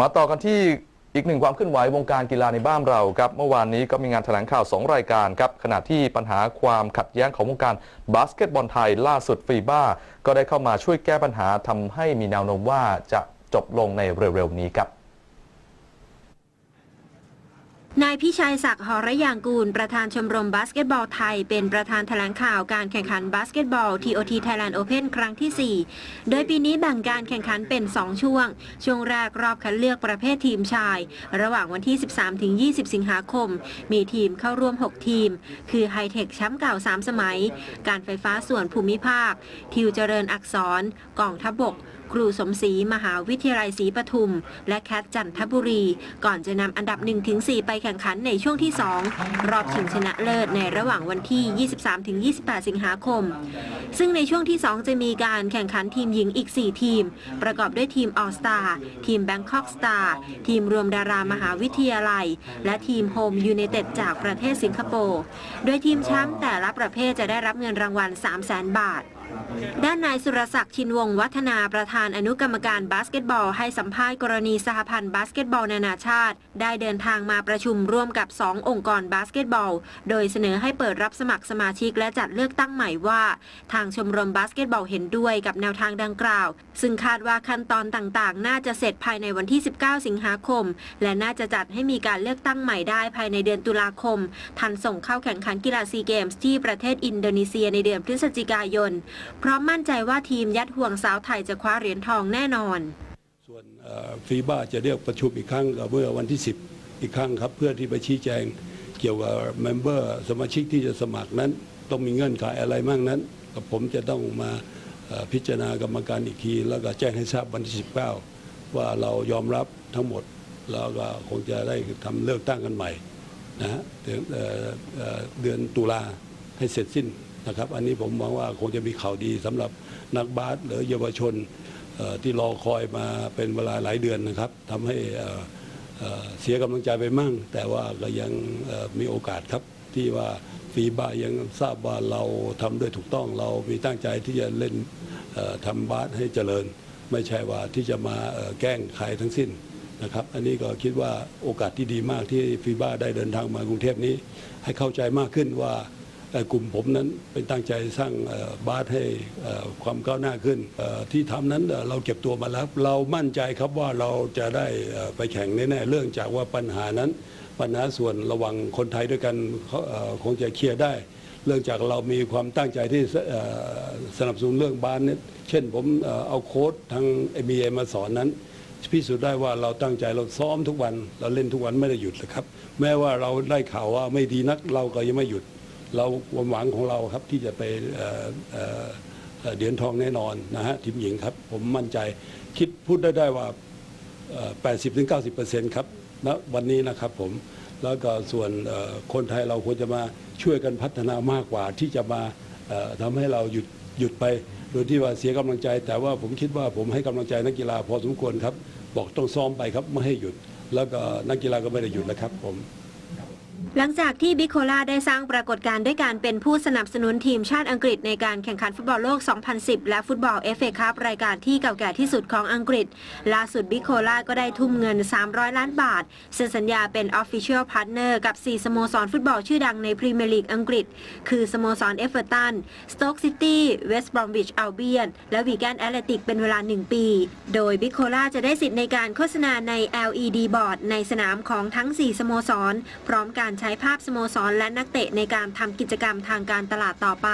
มาต่อกันที่อีกหนึ่งความเคลื่อนไหววงการกีฬาในบ้านเราครับเมื่อวานนี้ก็มีงานแถลงข่าว 2 รายการครับขณะที่ปัญหาความขัดแย้งของวงการบาสเกตบอลไทยล่าสุดฟีบ้าก็ได้เข้ามาช่วยแก้ปัญหาทำให้มีแนวโน้มว่าจะจบลงในเร็วๆนี้ครับ นายพิชัยศักดิ์หอระยางกูล ประธานชมรมบาสเกตบอลไทย เป็นประธานแถลงข่าวการแข่งขันบาสเกตบอล TOT Thailand Open ครั้งที่ 4 โดยปีนี้แบ่งการแข่งขันเป็น 2 ช่วง ช่วงแรกรอบคัดเลือกประเภททีมชาย ระหว่างวันที่ 13-20 สิงหาคม มีทีมเข้าร่วม 6 ทีม คือไฮเทคแชมป์เก่า 3 สมัย การไฟฟ้าส่วนภูมิภาค ทิวเจริญอักษรกองทัพบก ครูสมศรีมหาวิทยาลัยศรีปทุม และแคทจันทบุรี ก่อนจะนำอันดับ 1-4 ไปแข่งขันในช่วงที่ 2 รอบชิงชนะเลิศในระหว่างวันที่ 23-28 สิงหาคม ซึ่งในช่วงที่ 2 จะมีการแข่งขันทีมหญิงอีก 4 ทีม ประกอบด้วยทีมออสตาทีมแบงคอกสตาร์ทีมรวมดารามหาวิทยาลัย และทีมโฮมยู n นเต็ดจากประเทศสิงคโปร์โดยทีมแชมป์แต่ละประเภทจะได้รับเงินรางวัล 300,000 บาท ด้านนายสุรศักดิ์ชินวงศ์วัฒนาประธานอนุกรรมการบาสเกตบอล ให้สัมภาษณ์กรณีสหพันธ์บาสเกตบอลนานาชาติ ได้เดินทางมาประชุมร่วมกับ 2 องค์กรบาสเกตบอล โดยเสนอให้เปิดรับสมัครสมาชิกและจัดเลือกตั้งใหม่ว่า ทางชมรมบาสเกตบอลเห็นด้วยกับแนวทางดังกล่าว ซึ่งคาดว่าขั้นตอนต่างๆ น่าจะเสร็จภายในวันที่ 19 สิงหาคม และน่าจะจัดให้มีการเลือกตั้งใหม่ได้ภายในเดือนตุลาคม ทันส่งเข้าแข่งขันกีฬาซีเกมส์ที่ประเทศอินโดนีเซียในเดือนพฤศจิกายนพร้อมมั่นใจว่าทีมยัดห่วงสาวไทยจะคว้าเหรียญทองแน่นอน ส่วนฟีบ้าจะเรียกประชุมอีกครั้งก็เมื่อวันที่ 10 อีกครั้งครับ เพื่อที่ไปชี้แจงเกี่ยวกับเมมเบอร์สมาชิกที่จะสมัครนั้น ต้องมีเงื่อนไขอะไรมั่งนั้นกับผมจะต้องมาพิจารณากรรมการอีกที แล้วก็แจ้งให้ทราบวันที่ 19 ว่าเรายอมรับทั้งหมดแล้วก็คงจะได้ทำเลือกตั้งกันใหม่นะฮะเดือนตุลาให้เสร็จสิ้น นะครับ อันนี้ผมมองว่าคงจะมีข่าวดีสำหรับนักบาสหรือเยาวชนที่รอคอยมาเป็นเวลาหลายเดือนนะครับทำให้เสียกำลังใจไปมั่ง แต่ว่าก็ยังมีโอกาสครับที่ว่าฟีบายังทราบว่าเราทำด้วยถูกต้องเรามีตั้งใจที่จะเล่นเอ่อทำบาสให้เจริญ ไม่ใช่ว่าที่จะมาแกล้งใครทั้งสิ้นนะครับ อันนี้ก็คิดว่าโอกาสที่ดีมากที่ฟีบาได้เดินทางมากรุงเทพนี้ ให้เข้าใจมากขึ้นว่า กลุ่มผมนั้นเป็นตั้งใจสร้างบาสให้ความก้าวหน้าขึ้น ที่ทำนั้นเราเก็บตัวมาแล้ว เรามั่นใจครับว่าเราจะได้ไปแข่งแน่ๆเรื่องจากว่าปัญหานั้น ปัญหาส่วนระหว่างคนไทยด้วยกันคงจะเคลียร์ได้เรื่องจากเรามีความตั้งใจที่สนับสนุนเรื่องบ้าสเนี่ยเช่นผมเอาโค้ดทาง NBA มาสอนนั้นพิสูจน์ได้ว่าเราตั้งใจเราซ้อมทุกวัน เราเล่นทุกวันไม่ได้หยุดเลยครับ แม้ว่าเราได้ข่าวว่าไม่ดีนักเราก็ยังไม่หยุด เราความหวังของเราครับที่จะไปเอ่อเเอ่อเหรียญทองแน่นอนนะฮะทีมหญิงครับ ผมมั่นใจคิดพูดได้ได้ว่า 80-90%ครับณวันนี้นะครับผมแล้วก็ส่วนคนไทยเราควรจะมาช่วยกันพัฒนามากกว่าที่จะมาทำให้เราหยุดหยุดไป โดยที่ว่าเสียกำลังใจ แต่ว่าผมคิดว่าผมให้กำลังใจนักกีฬาพอสมควรครับ บอกต้องซ้อมไปครับไม่ให้หยุด แล้วก็นักกีฬาก็ไม่ได้หยุดนะครับผม หลังจากที่บิโคลาได้สร้างปรากฏการณ์ด้วยการเป็นผู้สนับสนุนทีมชาติอังกฤษในการแข่งขันฟุตบอลโลก 2010 และฟุตบอลเอฟเอคัพรายการที่เก่าแก่ที่สุดของอังกฤษ ล่าสุดบิโคลาก็ได้ทุ่มเงิน 300 ล้านบาทเซ็นสัญญาเป็น Official Partner กับ 4 สโมสรฟุตบอลชื่อดังในพรีเมียร์ลีกอังกฤษ คือสโมสรเอเวอร์ตัน สโต๊กซิตี้ เวสต์บรอมวิช อัลเบียน และวีแกนแอตเลติกเป็นเวลา 1 ปี โดยบิโคลาจะได้สิทธิ์ในการโฆษณาใน LED บอร์ดในสนามของทั้ง 4 สโมสร พร้อมการใช้ภาพสโมสรและนักเตะในการทำกิจกรรมทางการตลาดต่อไป